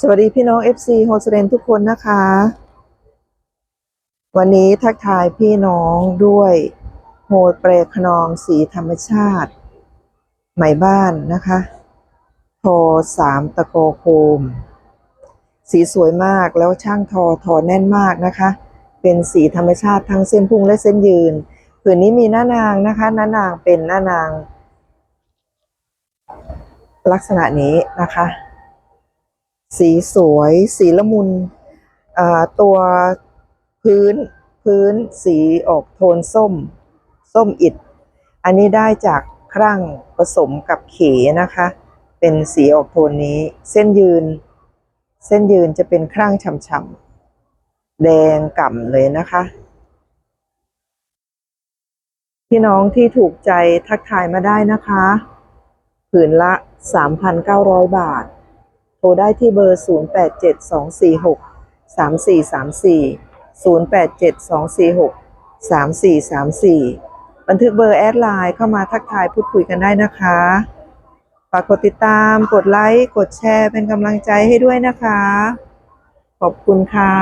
สวัสดีพี่น้อง FC โฮสเรนทุกคนนะคะ วันนี้ทักทายพี่น้องด้วยโฮแปรขนองสีธรรมชาติใหม่บ้านนะคะทอสามตะโกโคม สีสวยมากแล้วช่างทอทอแน่นมากนะคะ เป็นสีธรรมชาติทั้งเส้นพุ่งและเส้นยืนผืนนี้มีหน้านางนะคะ หน้านางเป็นหน้านาง ลักษณะนี้นะคะ สีสวย สีละมุนตัวพื้นพื้นสีออกโทนส้ม ส้มอิด อันนี้ได้จากครั่งผสมกับเขนะคะ เป็นสีออกโทนนี้ เส้นยืน เส้นยืนจะเป็นครั่งฉ่ำๆแดงก่ำเลยนะคะ พี่น้องที่ถูกใจทักทายมาได้นะคะ ผืนละ 3,900 บาท โทรได้ที่เบอร์ 0872463434 0872463434 บันทึกเบอร์แอดไลน์เข้ามาทักทายพูดคุยกันได้นะคะฝากกดติดตาม กดไลค์ กดแชร์เป็นกำลังใจให้ด้วยนะคะ ขอบคุณค่ะ